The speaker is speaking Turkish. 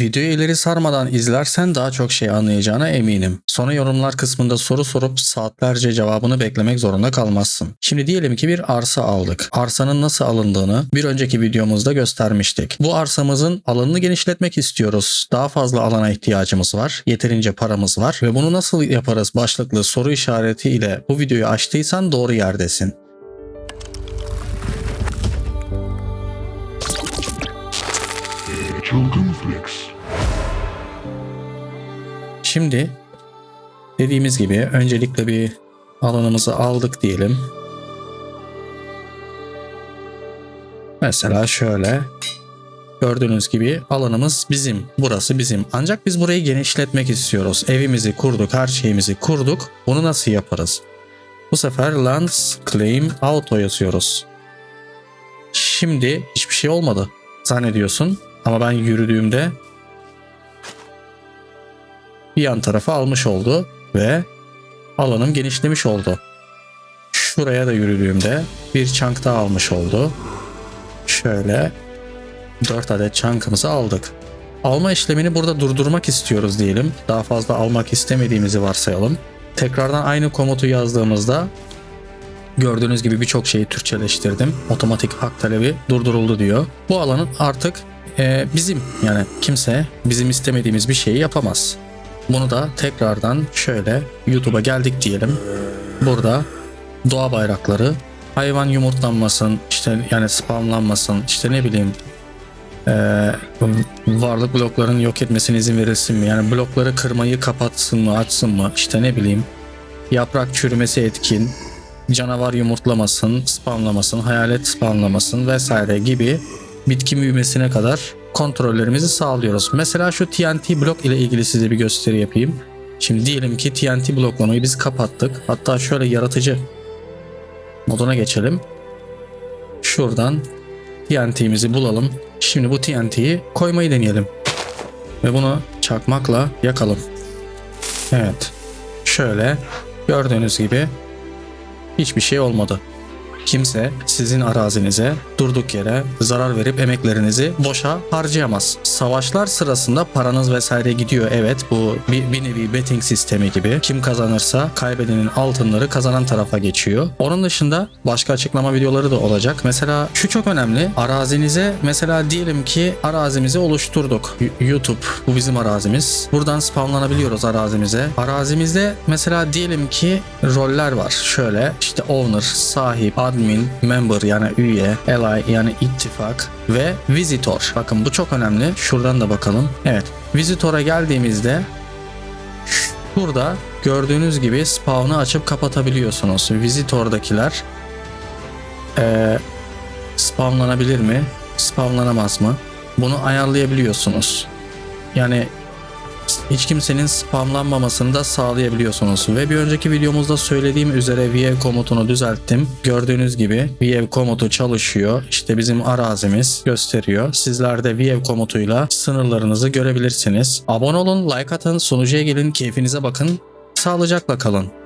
Videoyu ileri sarmadan izlersen daha çok şey anlayacağına eminim. Sonra yorumlar kısmında soru sorup saatlerce cevabını beklemek zorunda kalmazsın. Şimdi diyelim ki bir arsa aldık. Arsanın nasıl alındığını bir önceki videomuzda göstermiştik. Bu arsamızın alanını genişletmek istiyoruz. Daha fazla alana ihtiyacımız var. Yeterince paramız var ve bunu nasıl yaparız başlıklı soru işareti ile bu videoyu açtıysan doğru yerdesin. Çılgın. Şimdi dediğimiz gibi öncelikle bir alanımızı aldık diyelim. Mesela şöyle gördüğünüz gibi alanımız bizim. Burası bizim. Ancak biz burayı genişletmek istiyoruz. Evimizi kurduk, her şeyimizi kurduk. Bunu nasıl yaparız? Bu sefer Lands Claim Auto yazıyoruz. Şimdi hiçbir şey olmadı zannediyorsun. Ama ben yürüdüğümde bir yan tarafa almış oldu ve alanım genişlemiş oldu. Şuraya da yürüdüğümde bir çank daha almış oldu. Şöyle 4 adet çankımızı aldık. Alma işlemini burada durdurmak istiyoruz diyelim. Daha fazla almak istemediğimizi varsayalım. Tekrardan aynı komutu yazdığımızda gördüğünüz gibi birçok şeyi Türkçeleştirdim. Otomatik hak talebi durduruldu diyor. Bu alanın artık e, bizim yani kimse bizim istemediğimiz bir şeyi yapamaz. Bunu da tekrardan şöyle YouTube'a geldik diyelim. Burada doğa bayrakları hayvan yumurtlanmasın işte yani spamlanmasın işte ne bileyim eee, varlık blokların yok etmesine izin verilsin mi? Yani blokları kırmayı kapatsın mı açsın mı işte ne bileyim yaprak çürümesi etkin canavar yumurtlamasın spamlamasın hayalet spamlamasın vesaire gibi bitki büyümesine kadar kontrollerimizi sağlıyoruz. Mesela şu TNT blok ile ilgili size bir gösteri yapayım. Şimdi diyelim ki TNT bloklamayı biz kapattık. Hatta şöyle yaratıcı moduna geçelim. Şuradan TNT'mizi bulalım. Şimdi bu TNT'yi koymayı deneyelim. Ve bunu çakmakla yakalım. Evet. Şöyle gördüğünüz gibi hiçbir şey olmadı. Kimse sizin arazinize durduk yere zarar verip emeklerinizi boşa harcayamaz. Savaşlar sırasında paranız vesaire gidiyor evet bu bir, bir nevi betting sistemi gibi. Kim kazanırsa kaybedenin altınları kazanan tarafa geçiyor. Onun dışında başka açıklama videoları da olacak. Mesela şu çok önemli. Arazinize mesela diyelim ki arazimizi oluşturduk. YouTube bu bizim arazimiz. Buradan spamlanabiliyoruz arazimize. Arazimizde mesela diyelim ki roller var. Şöyle işte owner, sahip, admin, member yani üye, ally yani ittifak ve visitor. Bakın bu çok önemli. Şuradan da bakalım. Evet. Visitor'a geldiğimizde burada gördüğünüz gibi spawn'ı açıp kapatabiliyorsunuz. Visitor'dakiler eee spawnlanabilir mi? Spawnlanamaz mı? Bunu ayarlayabiliyorsunuz. Yani hiç kimsenin spamlanmamasını da sağlayabiliyorsunuz. Ve bir önceki videomuzda söylediğim üzere VF komutunu düzelttim. Gördüğünüz gibi VF komutu çalışıyor. İşte bizim arazimiz gösteriyor. Sizler de VF komutuyla sınırlarınızı görebilirsiniz. Abone olun, like atın, sunucuya gelin, keyfinize bakın. Sağlıcakla kalın.